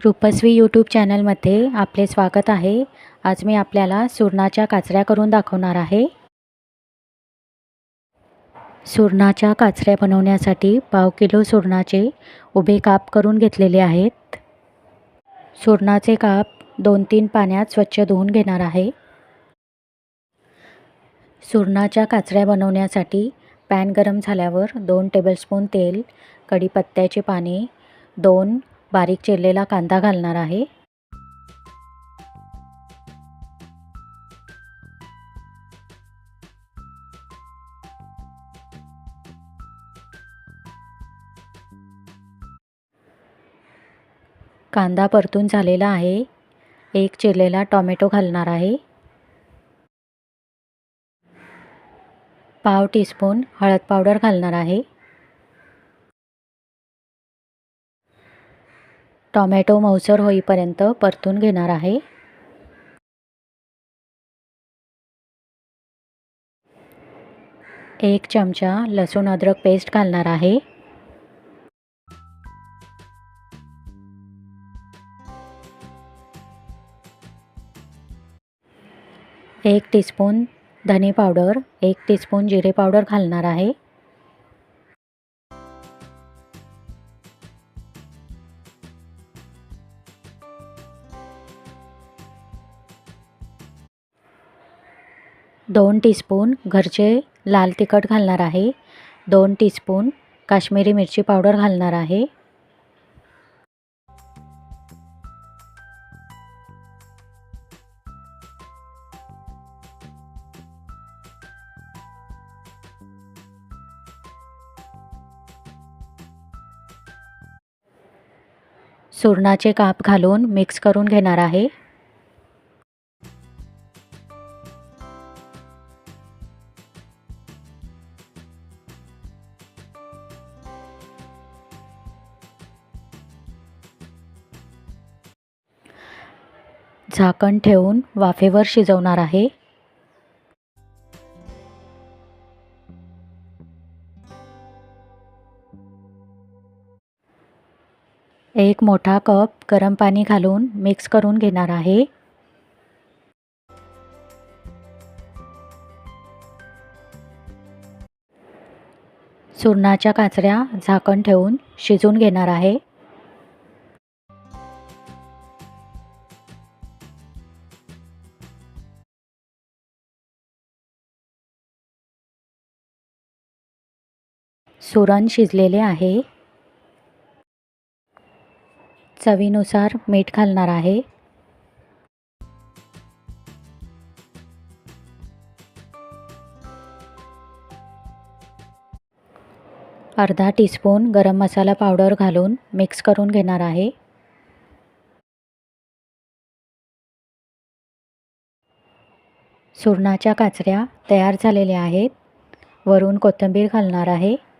रूपस्वी YouTube चॅनलमध्ये आपले स्वागत आहे. आज मी आपल्याला सुरणाच्या काचऱ्या करून दाखवणार आहे. सुरणाच्या काचऱ्या बनवण्यासाठी पाव किलो सुरणाचे उभे काप करून घेतलेले आहेत. सुरणाचे काप दोन तीन पाण्यात स्वच्छ धुवून घेणार आहे. सुरणाच्या काचऱ्या बनवण्यासाठी पॅन गरम झाल्यावर दोन टेबलस्पून तेल कढीपत्त्याची पाने दोन बारीक चिरलेला कांदा घालणार आहे. कांदा परतून झालेला आहे. एक चिरलेला टॉमॅटो घालणार आहे. पाव टीस्पून हळद पावडर घालणार आहे. टॉमॅटो मऊसर होईपर्यंत परतून घेणार आहे. एक चमचा लसूण अद्रक पेस्ट घालणार आहे. एक टीस्पून धने पावडर एक टीस्पून जिरे पावडर घालणार आहे. दोन टीस्पून घरचे लाल तिखट घालणार आहे. दोन टीस्पून काश्मीरी मिरची पावडर घालणार आहे. सुरणाचे काप घालून मिक्स करून घेणार आहे. झाकण ठेवून वाफेवर शिजवणार आहे. एक मोठा कप गरम पाणी घालून मिक्स करून घेणार आहे. सुरणाच्या काचऱ्या झाकण ठेवून शिजून घेणार आहे. सुरण शिजलेले आहे. चवीनुसार मीठ घालणार आहे. अर्धा टीस्पून गरम मसाला पावडर घालून मिक्स करून घेणार आहे. सुरणाच्या काचऱ्या तयार झालेल्या आहेत. वरून कोथिंबीर घालणार आहे.